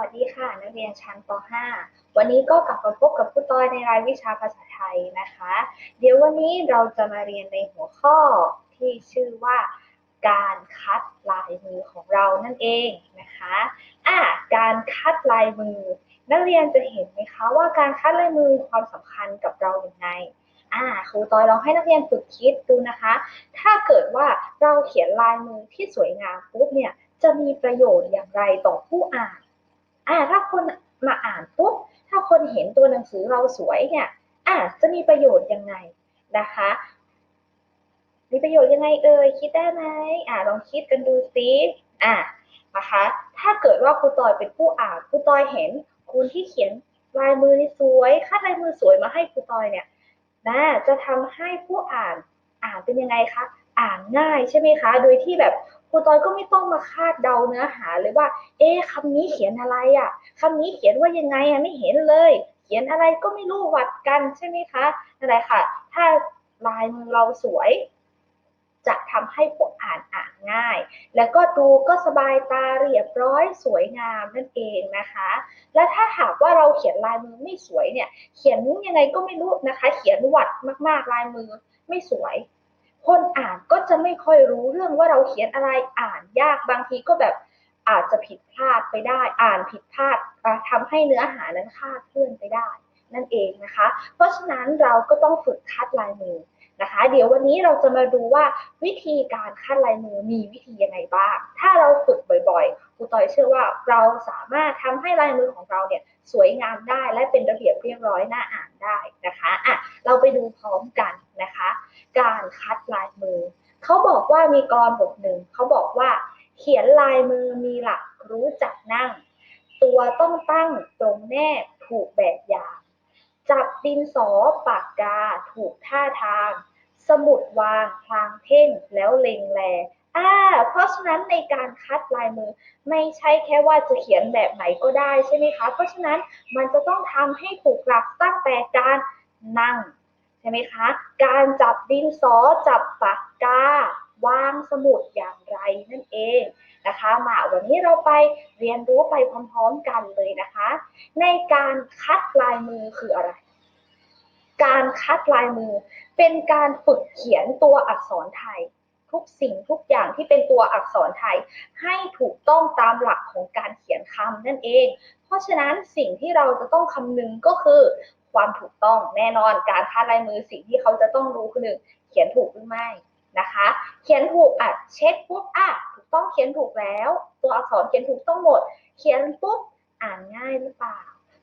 วัสดีค่ะ นักเรียนชั้นป .5 วันนี้ก็กลับมาพบกับครูต้อยในรายวิชาภาษาไทยนะคะ เดี๋ยววันนี้เราจะมาเรียนในหัวข้อที่ชื่อว่าการคัดลายมือของเรานั่นเองนะคะอะการคัดลายมือ นักเรียนจะเห็นไหมคะว่าการคัดลายมือความสำคัญกับเราอย่างไรอ่าครูต้อยลองให้นักเรียนฝึกคิดดูนะคะ ถ้าเกิดว่าเราเขียนลายมือที่สวยงามปุ๊บเนี่ยจะมีประโยชน์อย่างไรต่อผู้อ่าน อ่าถ้าคนมาอ่านปุ๊บถ้าคนเห็นตัวหนังสือเราสวยเนี่ยอ่าจะมีประโยชน์ยังไงนะคะ มีประโยชน์ยังไงเอ่ยคิดได้ไหมอ่าลองคิดกันดูสิอ่านะคะถ้าเกิดว่าครูตอยเป็นผู้อ่านครูตอยเห็นคุณที่เขียนลายมือนี่สวยคัดลายมือสวยมาให้ครูตอยเนี่ยนะจะทำให้ผู้อ่านอ่านเป็นยังไงคะอ่านง่ายใช่ไหมคะ โดยที่แบบครูตอยก็ไม่ต้องมาคาดเดาเนื้อหาเลยว่า เอ๊ะคำนี้เขียนอะไรอะคำนี้เขียนว่ายังไงอะไม่เห็นเลย เขียนอะไรก็ไม่รู้วัดกันใช่ไหมคะนั่นแหละค่ะ ถ้าลายมือเราสวย จะทำให้ผู้อ่านอ่านง่าย แล้วก็ดูก็สบายตาเรียบร้อยสวยงามนั่นเองนะคะ และถ้าหากว่าเราเขียนลายมือไม่สวยเนี่ย เขียนยังไงก็ไม่รู้นะคะ เขียนวัดมากๆลายมือไม่สวย คนอ่านก็จะไม่ค่อยรู้เรื่องว่าเราเขียนอะไรอ่านยากบางทีก็แบบอาจจะผิดพลาดไปได้ อ่านผิดพลาดทำให้เนื้อหานั้นคลาดเคลื่อนไปได้ นั่นเองนะคะ เพราะฉะนั้นเราก็ต้องฝึกคัดลายมือนะคะ เดี๋ยววันนี้เราจะมาดูว่าวิธีการคัดลายมือมีวิธียังไงบ้าง ถ้าเราฝึกบ่อยๆครูตอยเชื่อว่าเราสามารถทำให้ลายมือของเราเนี่ยสวยงามได้และเป็นระเบียบเรียบร้อยน่าอ่านได้นะคะอะเราไปดูพร้อมกันนะคะ การคัดลายมือ เขาบอกว่ามีกรบทหนึ่งเขาบอกว่า เขียนลายมือมีหลักรู้จักนั่ง ตัวต้องตั้งตรงแนบถูกแบบอย่าง จับดินสอปากกาถูกท่าทาง สมุดวางพลางเพ่งแล้วเล็งแลอ่าเพราะฉะนั้นในการคัดลายมือไม่ใช่แค่ว่าจะเขียนแบบไหนก็ได้ใช่ไหมคะ เพราะฉะนั้นมันจะต้องทำให้ถูกหลักตั้งแต่การนั่ง ช่ไหมคะ การจับดินสอจับปากกาวางสมุดอย่างไรนั่นเองนะคะมาวันนี้เราไปเรียนรู้ไปพร้อมๆกันเลยนะคะ ในการคัดลายมือคืออะไร การคัดลายมือ เป็นการฝึกเขียนตัวอักษรไทย ทุกสิ่งทุกอย่างที่เป็นตัวอักษรไทย ให้ถูกต้องตามหลักของการเขียนคำนั่นเอง เพราะฉะนั้นสิ่งที่เราจะต้องคำนึงก็คือ ความถูกต้องแน่นอนการคาดลายมือสิ่งที่เขาจะต้องรู้คือหนึ่งเขียนถูกหรือไม่นะคะ เขียนถูกอะเช็คปุ๊บอะถูกต้องเขียนถูกแล้ว ตัวอักษรเขียนถูกต้องหมด เขียนปุ๊บอ่านง่ายหรือเปล่า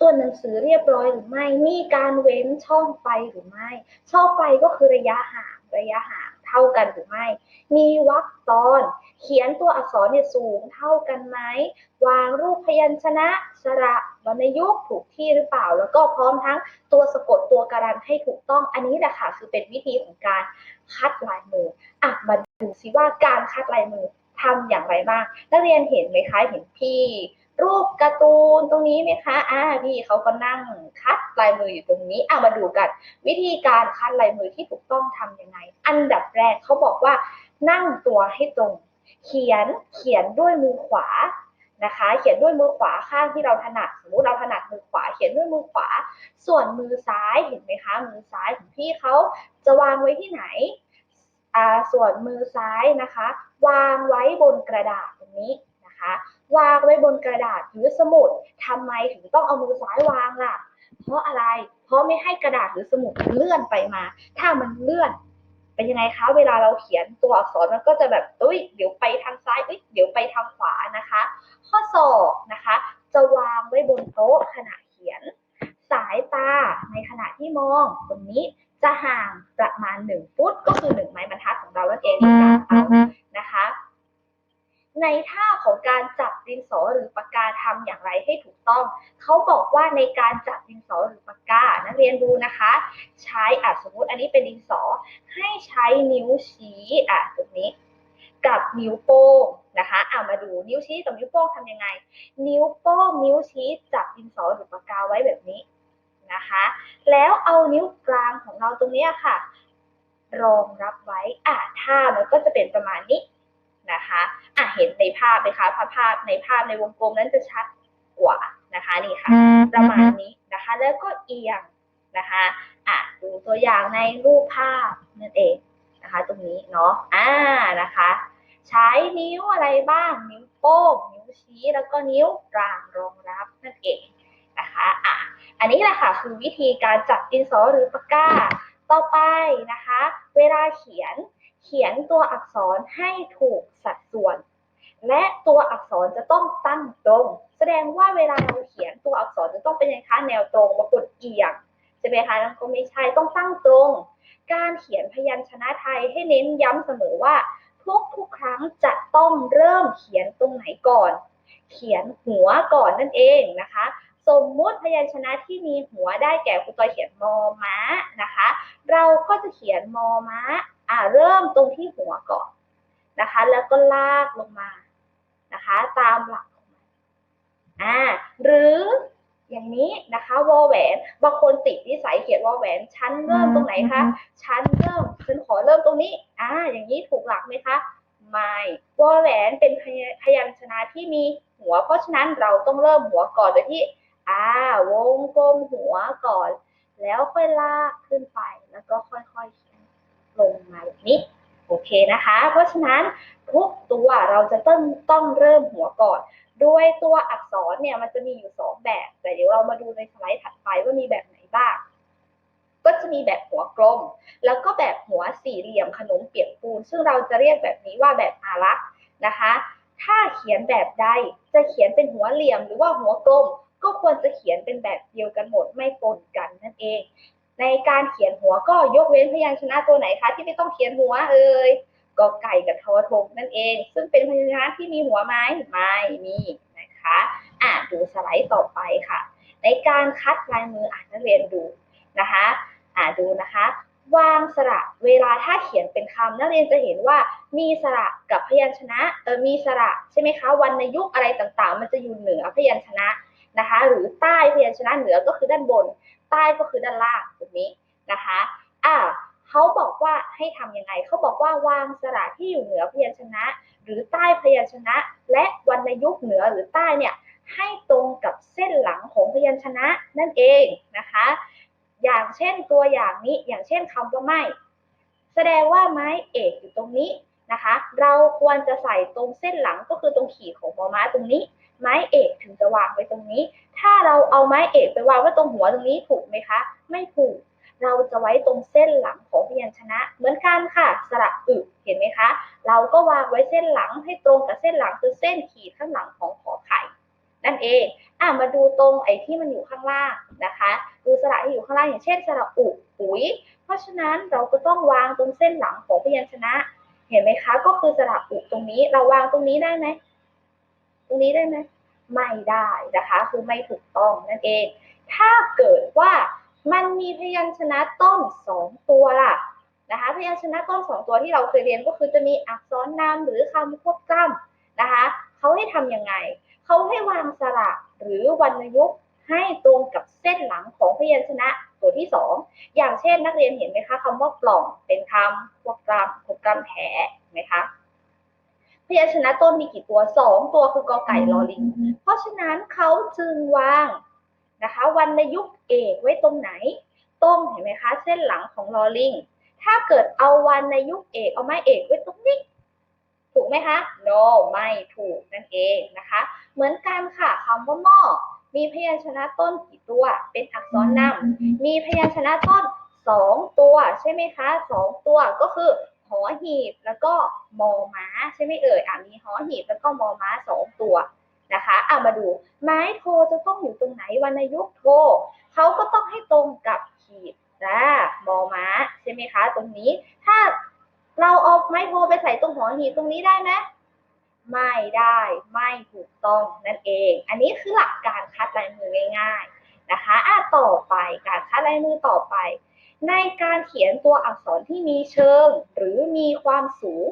ตัวหนังสือเรียบร้อยหรือไม่ มีการเว้นช่องไฟหรือไม่ ช่องไฟก็คือระยะห่างระยะห่าง เท่ากันหรือไม่ มีวรรคตอน เขียนตัวอักษรเนี่ยสูงเท่ากันไหม วางรูปพยัญชนะ สระวรรณยุกถูกที่หรือเปล่า แล้วก็พร้อมทั้งตัวสะกดตัวการันให้ถูกต้อง อันนี้แหละค่ะคือเป็นวิธีของการคัดลายมืออะมาดูซิว่าการคัดลายมือทำอย่างไรบ้าง นักเรียนเห็นไหมคะ เห็นพี่ รูปการ์ตูนตรงนี้ไหมคะอ่าพี่เขาก็นั่งคัดลายมืออยู่ตรงนี้อะมาดูกัน วิธีการคัดลายมือที่ถูกต้องทำยังไง อันดับแรกเขาบอกว่า นั่งตัวให้ตรง เขียนเขียนด้วยมือขวานะคะ เขียนด้วยมือขวาข้างที่เราถนัดสมมติเราถนัดมือขวา เขียนด้วยมือขวา ส่วนมือซ้ายเห็นไหมคะ มือซ้ายของพี่เขาจะวางไว้ที่ไหนอ่าส่วนมือซ้ายนะคะ วางไว้บนกระดาษตรงนี้นะคะ วางไว้บนกระดาษหรือสมุดทำไมถึงต้องเอามือซ้ายวางล่ะ เพราะอะไร เพราะไม่ให้กระดาษหรือสมุดเลื่อนไปมา ถ้ามันเลื่อนเป็นยังไงคะ เวลาเราเขียนตัวอักษรมันก็จะแบบอุ้ยเดี๋ยวไปทางซ้ายอุ้ยเดี๋ยวไปทางขวานะคะ ข้อศอกนะคะ จะวางไว้บนโต๊ะขณะเขียน สายตาในขณะที่มองตรงนี้จะห่างประมาณ 1 ฟุตก็คือ 1 ไม้บรรทัดของเรานั่นเองการเอา ในท่าของการจับดินสอหรือปากกาทำอย่างไรให้ถูกต้อง เขาบอกว่าในการจับดินสอหรือปากกา นักเรียนดูนะคะ ใช้อะสมมุติอันนี้เป็นดินสอ ให้ใช้นิ้วชี้อะตรงนี้ กับนิ้วโป้งนะคะเอะมาดูนิ้วชี้กับนิ้วโป้งทำยังไง นิ้วโป้งนิ้วชี้จับดินสอหรือปากกาไว้แบบนี้นะคะ แล้วเอานิ้วกลางของเราตรงนี้ค่ะ รองรับไว้อะท่ามันก็จะเป็นประมาณนี้ นะคะอะเห็นในภาพไหมคะภาพภาพในภาพในวงกลมนั้นจะชัดกว่านะคะนี่ค่ะ ประมาณนี้นะคะ แล้วก็เอียงนะคะอะดูตัวอย่างในรูปภาพนั่นเองนะคะ ตรงนี้เนาะอ่านะคะ ใช้นิ้วอะไรบ้าง นิ้วโป้งนิ้วชี้แล้วก็นิ้วกลางรองรับนั่นเองนะคะอะอันนี้แหละค่ะคือวิธีการจับดินสอหรือปากกาต่อไปนะคะ เวลาเขียน เขียนตัวอักษรให้ถูกสัดส่วน และตัวอักษรจะต้องตั้งตรง แสดงว่าเวลาเราเขียนตัวอักษรจะต้องเป็นยังไงคะแนวตรงบางคนเอียงใช่ไหมคะนั่นก็ไม่ใช่ต้องตั้งตรง การเขียนพยัญชนะไทยให้เน้นย้ำเสมอว่าทุกทุกครั้งจะต้องเริ่มเขียนตรงไหนก่อน เขียนหัวก่อนนั่นเองนะคะ สมมุติพยัญชนะที่มีหัวได้แก่ครูจอยเขียนมอม้านะคะ เราก็จะเขียนมอม้าอ่าเริ่มตรงที่หัวก่อนนะคะ แล้วก็ลากลงมานะคะ ตามหลักของมันอ่าหรืออย่างนี้นะคะวอแหวนบางคนติดนิสัยเขียนวอแหวนชั้นเริ่มตรงไหนคะชั้นเริ่มฉันขอเริ่มตรงนี้อ่าอย่างนี้ถูกหลักไหมคะไม่วอแหวนเป็นพยพยัญชนะที่มีหัว เพราะฉะนั้นเราต้องเริ่มหัวก่อนโดยที่ อ่าวงกลมหัวก่อน แล้วค่อยลากขึ้นไป แล้วก็ค่อยๆเขียนลงมาแบบนี้ โอเคนะคะ เพราะฉะนั้นทุกตัวเราจะต้องต้องเริ่มหัวก่อนโดยตัวอักษรเนี่ยมันจะมีอยู่สองแบบ แต่เดี๋ยวเรามาดูในสไลด์ถัดไปว่ามีแบบไหนบ้าง ก็จะมีแบบหัวกลม แล้วก็แบบหัวสี่เหลี่ยมขนมเปียกปูน ซึ่งเราจะเรียกแบบนี้ว่าแบบอารักษ์นะคะ ถ้าเขียนแบบใดจะเขียนเป็นหัวเหลี่ยมหรือว่าหัวกลม ก็ควรจะเขียนเป็นแบบเดียวกันหมดไม่ปนกันนั่นเอง ในการเขียนหัวก็ยกเว้นพยัญชนะตัวไหนคะที่ไม่ต้องเขียนหัวเอ่ยกอไก่กับทอทงนั่นเอง ซึ่งเป็นพยัญชนะที่มีหัวไหมไม่มีนะคะอะดูสไลด์ต่อไปค่ะ ในการคัดลายมืออ่านนักเรียนดูนะคะอ่าดูนะคะ วางสระเวลาถ้าเขียนเป็นคำนักเรียนจะเห็นว่ามีสระกับพยัญชนะเออมีสระใช่ไหมคะวรรณยุกต์อะไรต่างๆ มันจะอยู่เหนือพยัญชนะ นะคะ หรือใต้พยัญชนะเหนือก็คือด้านบน ใต้ก็คือด้านล่างแบบนี้นะคะอ่าเขาบอกว่าให้ทำยังไงเขาบอกว่าวางสระที่อยู่เหนือพยัญชนะ หรือใต้พยัญชนะ และวรรณยุกต์เหนือหรือใต้เนี่ยให้ตรงกับเส้นหลังของพยัญชนะนั่นเองนะคะ อย่างเช่นตัวอย่างนี้อย่างเช่นคำว่าไม่แสดงว่าไม้เอกอยู่ตรงนี้นะคะ เราควรจะใส่ตรงเส้นหลังก็คือตรงขีดของมอม้าตรงนี้ ไม้เอกถึงจะวางไว้ตรงนี้ ถ้าเราเอาไม้เอกไปวางไว้ตรงหัวตรงนี้ถูกไหมคะ ไม่ถูก เราจะไว้ตรงเส้นหลังของพยัญชนะ เหมือนกันค่ะ สระอึเห็นไหมคะ เราก็วางไว้เส้นหลังให้ตรงกับเส้นหลังคือเส้นขีดข้างหลังของขอไข่นั่นเองอะมาดูตรงไอ้ที่มันอยู่ข้างล่างนะคะ ดูสระที่อยู่ข้างล่างอย่างเช่นสระอุปุ๋ย เพราะฉะนั้นเราก็ต้องวางตรงเส้นหลังของพยัญชนะ เห็นไหมคะ ก็คือสระอุตรงนี้ เราวางตรงนี้ได้ไหม ตรงนี้ได้ไหมไม่ได้นะคะ คือไม่ถูกต้องนั่นเอง ถ้าเกิดว่ามันมีพยัญชนะต้นสองตัวล่ะนะคะ พยัญชนะต้นสองตัวที่เราเคยเรียนก็คือจะมีอักษรนามหรือคำควบกล้ำนะคะเขาให้ทำยังไงเขาให้วางสระหรือวรรณยุกต์ให้ตรงกับเส้นหลังของพยัญชนะตัวที่สองอย่างเช่นนักเรียนเห็นไหมคะคำว่ากล่องเป็นคำควบกล้ำควบกล้ำแท้เห็นไหมคะ พยัญชนะต้นมีกี่ตัวสองตัวคือกอไก่ลอลิง เพราะฉะนั้นเขาจึงวางนะคะวรรณยุกต์เอกไว้ตรงไหน ตรงเห็นไหมคะเส้นหลังของลอลิง ถ้าเกิดเอาวรรณยุกต์เอกเอาไม้เอกไว้ตรงนี้ ถูกไหมคะ no ไม่ถูกนั่นเองนะคะ เหมือนกันค่ะคำว่าหม้อมีพยัญชนะต้นกี่ตัว เป็นอักษรนำมีพยัญชนะต้นสองตัวใช่ไหมคะสองตัวก็คือ หอหีบแล้วก็มอม้าใช่ไหมเอ่ยอะมีหอหีบแล้วก็มอม้าสองตัวนะคะอะมาดูไม้โทจะต้องอยู่ตรงไหนวรรณยุกโทเขาก็ต้องให้ตรงกับขีดนะมอม้าใช่ไหมคะ ตรงนี้ถ้าเราเอาไม้โทไปใส่ตรงหอหีบตรงนี้ได้ไหมไม่ได้ไม่ถูกต้องนั่นเอง อันนี้คือหลักการคัดลายมือง่าย ๆนะคะอะต่อไปการคัดลายมือต่อไป ในการเขียนตัวอักษรที่มีเชิง หรือมีความสูง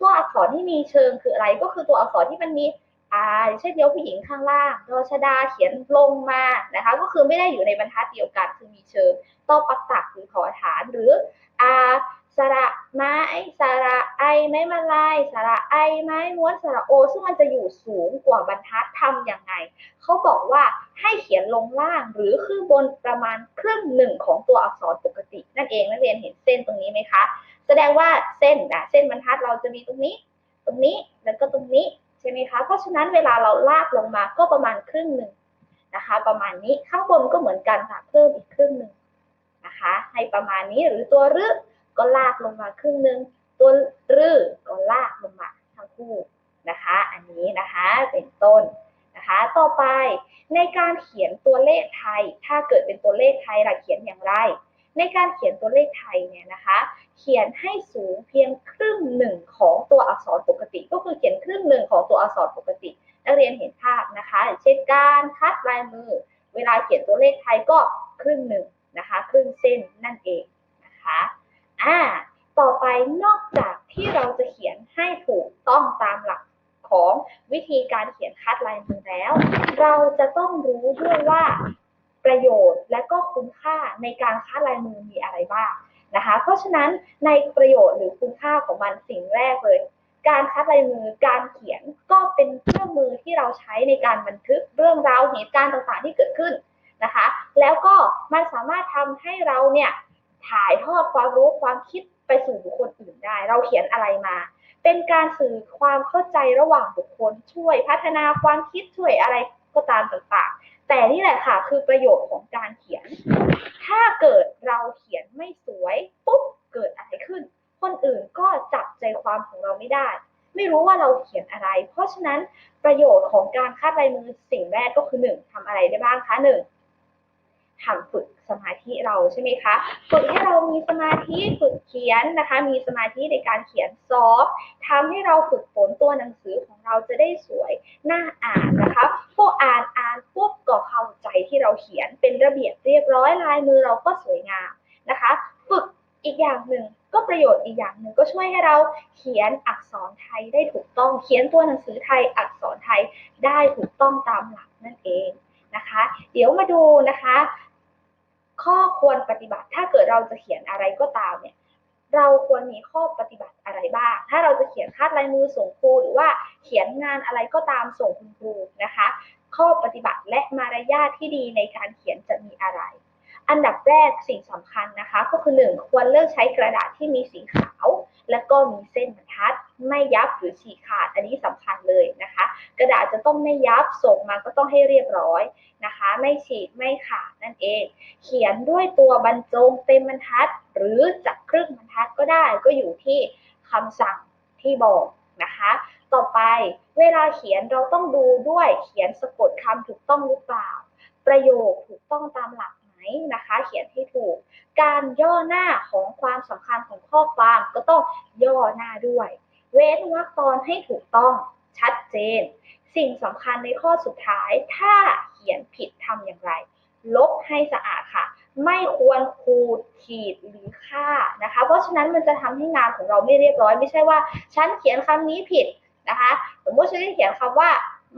ตัวอักษรที่มีเชิงคืออะไรก็คือตัวอักษรที่มันมีอ่าเช่นเดียวผู้หญิงข้างล่างดชดาเขียนลงมานะคะ ก็คือไม่ได้อยู่ในบรรทัดเดียวกันคือมีเชิงต่อปักตักหรือขอฐานหรืออ่า สระไม้สระไอไม้มาลายสระไอไม้ม้วนสระโอ ซึ่งมันจะอยู่สูงกว่าบรรทัดทำอยังไงเขาบอกว่าให้เขียนลงล่างหรือขึ้นบนประมาณครึ่งหนึ่งของตัวอักษรปกติ นั่นเองนักเรียนเห็นเส้นตรงนี้ไหมคะ แสดงว่าเส้นนะเส้นบรรทัดเราจะมีตรงนี้ ตรงนี้แล้วก็ตรงนี้ใช่ไหมคะ เพราะฉะนั้นเวลาเราลากลงมาก็ประมาณครึ่งหนึ่งนะคะ ประมาณนี้ข้างบนก็เหมือนกันค่ะเพิ่มอีกครึ่งหนึ่งนะคะ ให้ประมาณนี้หรือตัวรึ ก็ลากลงมาครึ่งหนึ่งตัวรื้อก็ลากลงมาทั้งคู่นะคะ อันนี้นะคะเป็นต้นนะคะ ต่อไปในการเขียนตัวเลขไทย ถ้าเกิดเป็นตัวเลขไทยเราเขียนอย่างไร ในการเขียนตัวเลขไทยเนี่ยนะคะ เขียนให้สูงเพียงครึ่งหนึ่งของตัวอักษรปกติ ก็คือเขียนครึ่งหนึ่งของตัวอักษรปกตินักเรียนเห็นภาพนะคะเช่นการคัดลายมือ เวลาเขียนตัวเลขไทยก็ครึ่งหนึ่งนะคะ ครึ่งเส้นนั่นเองนะคะ อ่า ต่อไปนอกจากที่เราจะเขียนให้ถูกต้องตามหลักของวิธีการเขียนคัดลายมือแล้ว เราจะต้องรู้ด้วยว่าประโยชน์และก็คุณค่าในการคัดลายมือมีอะไรบ้างนะคะ เพราะฉะนั้นในประโยชน์หรือคุณค่าของมันสิ่งแรกเลย การคัดลายมือการเขียนก็เป็นเครื่องมือที่เราใช้ในการบันทึกเรื่องราวเหตุการณ์ต่างๆที่เกิดขึ้นนะคะ แล้วก็มันสามารถทำให้เราเนี่ย ถ่ายทอดความรู้ความคิดไปสู่บุคคลอื่นได้ เราเขียนอะไรมา เป็นการสื่อความเข้าใจระหว่างบุคคลช่วย พัฒนาความคิดช่วยอะไรก็ตามต่างๆ แต่นี่แหละค่ะคือประโยชน์ของการเขียน ถ้าเกิดเราเขียนไม่สวยปุ๊บเกิดอะไรขึ้น คนอื่นก็จับใจความของเราไม่ได้ ไม่รู้ว่าเราเขียนอะไร เพราะฉะนั้นประโยชน์ของการคัดลายมือสิ่งแรกก็คือหนึ่งทำอะไรได้บ้างคะหนึ่ง ทำฝึกสมาธิเราใช่ไหมคะฝึกให้เรามีสมาธิฝึกเขียนนะคะ มีสมาธิในการเขียนซอฟทำให้เราฝึกฝนตัวหนังสือของเราจะได้สวยน่าอ่านนะคะพวกอ่านอ่านปุ๊บก็เข้าใจที่เราเขียนเป็นระเบียบเรียบร้อยลายมือเราก็สวยงามนะคะฝึกอีกอย่างหนึ่งก็ประโยชน์อีกอย่างหนึ่งก็ช่วยให้เราเขียนอักษรไทยได้ถูกต้องเขียนตัวหนังสือไทยอักษรไทยได้ถูกต้องตามหลักนั่นเองนะคะ เดี๋ยวมาดูนะคะ ข้อควรปฏิบัติ ถ้าเกิดเราจะเขียนอะไรก็ตามเนี่ย เราควรมีข้อปฏิบัติอะไรบ้าง ถ้าเราจะเขียนคาดลายมือส่งครูหรือว่าเขียนงานอะไรก็ตามส่งคุณครูนะคะ ข้อปฏิบัติและมารยาทที่ดีในการเขียนจะมีอะไร อันดับแรกสิ่งสำคัญนะคะ ก็คือหนึ่งควรเลือกใช้กระดาษที่มีสีขาว และก็มีเส้นบรรทัด ไม่ยับหรือฉีกขาด อันนี้สำคัญเลยนะคะ กระดาษจะต้องไม่ยับส่งมาก็ต้องให้เรียบร้อยนะคะ ไม่ฉีกไม่ขาดนั่นเอง เขียนด้วยตัวบรรจงเต็มบรรทัด หรือจักครึ่งบรรทัดก็ได้ก็อยู่ที่คำสั่งที่บอกนะคะ ต่อไปเวลาเขียนเราต้องดูด้วยเขียนสะกดคำถูกต้องหรือเปล่า ประโยคถูกต้องตามหลัก นะคะ เขียนให้ถูก การย่อหน้าของความสำคัญของข้อความก็ต้องย่อหน้าด้วย เว้นวรรคตอนให้ถูกต้องชัดเจน สิ่งสำคัญในข้อสุดท้ายถ้าเขียนผิดทำอย่างไร ลบให้สะอาดค่ะ ไม่ควรขูดขีดหรือค่านะคะ เพราะฉะนั้นมันจะทำให้งานของเราไม่เรียบร้อย ไม่ใช่ว่าฉันเขียนคำนี้ผิดนะคะ สมมติฉันเขียนคำว่า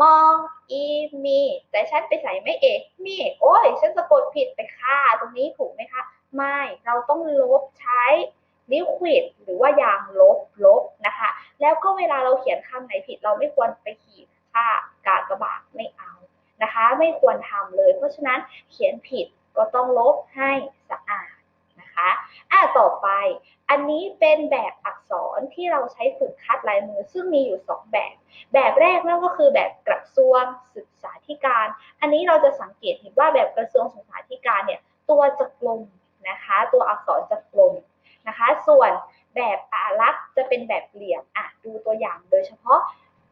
มองอีมี แต่ฉันไปใส่ไม่เอกมีโอ้ย ฉันสะกดผิดไปค่าตรงนี้ถูกไหมคะ ไม่ เราต้องลบใช้ลิควิดหรือว่ายางลบลบนะคะ แล้วก็เวลาเราเขียนคำไหนผิดเราไม่ควรไปขีดค่ากากระบาทไม่เอานะคะ ไม่ควรทำเลย เพราะฉะนั้นเขียนผิดก็ต้องลบให้สะอาด นะคะอะต่อไป อันนี้เป็นแบบอักษรที่เราใช้ฝึกคัดลายมือ ซึ่งมีอยู่ 2 แบบ แบบแรกนั่นก็คือแบบกระทรวงศึกษาธิการ อันนี้เราจะสังเกตเห็นว่าแบบกระทรวงศึกษาธิการเนี่ยตัวจะกลมนะคะ ตัวอักษรจะกลมนะคะ ส่วนแบบอารักษ์จะเป็นแบบเหลี่ยมอะดูตัวอย่างโดยเฉพาะ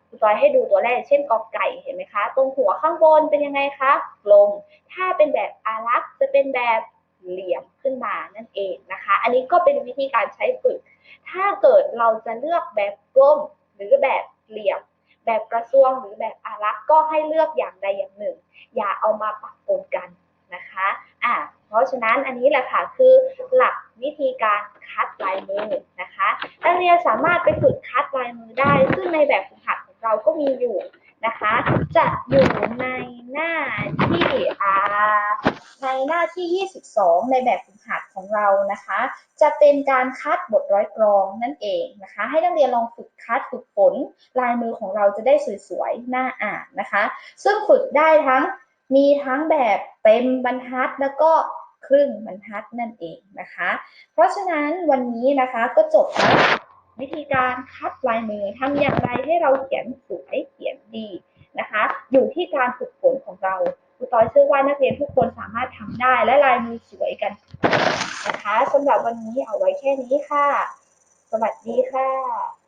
ครูจอยให้ดูตัวแรก เช่นกอไก่เห็นไหมคะ ตรงหัวข้างบนเป็นยังไงคะกลม ถ้าเป็นแบบอารักษ์จะเป็นแบบ เหลี่ยมขึ้นมานั่นเองนะคะ อันนี้ก็เป็นวิธีการใช้ฝึก ถ้าเกิดเราจะเลือกแบบกลมหรือแบบเหลี่ยม แบบกระทรวงหรือแบบอารักก็ให้เลือกอย่างใดอย่างหนึ่ง อย่าเอามาปะปนกันนะคะอะเพราะฉะนั้นอันนี้แหละค่ะคือหลักวิธีการคัดลายมือนะคะนักเรียนสามารถไปฝึกคัดลายมือได้ ซึ่งในแบบฝึกหัดของเราก็มีอยู่ นะคะ จะอยู่ในหน้าที่อ่าในหน้าที่ 22 ในแบบฝึกหัดของเรานะคะ จะเป็นการคัดบทร้อยกรองนั่นเองนะคะ ให้นักเรียนลองฝึกคัดฝึกฝนลายมือของเราจะได้สวยๆน่าอ่านนะคะ ซึ่งฝึกได้ทั้งมีทั้งแบบเต็มบรรทัดแล้วก็ครึ่งบรรทัดนั่นเองนะคะ เพราะฉะนั้นวันนี้นะคะก็จบแล้ว วิธีการคัดลายมือทำอย่างไรให้เราเขียนสวยเขียนดีนะคะ อยู่ที่การฝึกฝนของเราครูต้อยเชื่อว่านักเรียนทุกคนสามารถทำได้และลายมือสวยกันนะคะสำหรับวันนี้เอาไว้แค่นี้ค่ะ สวัสดีค่ะ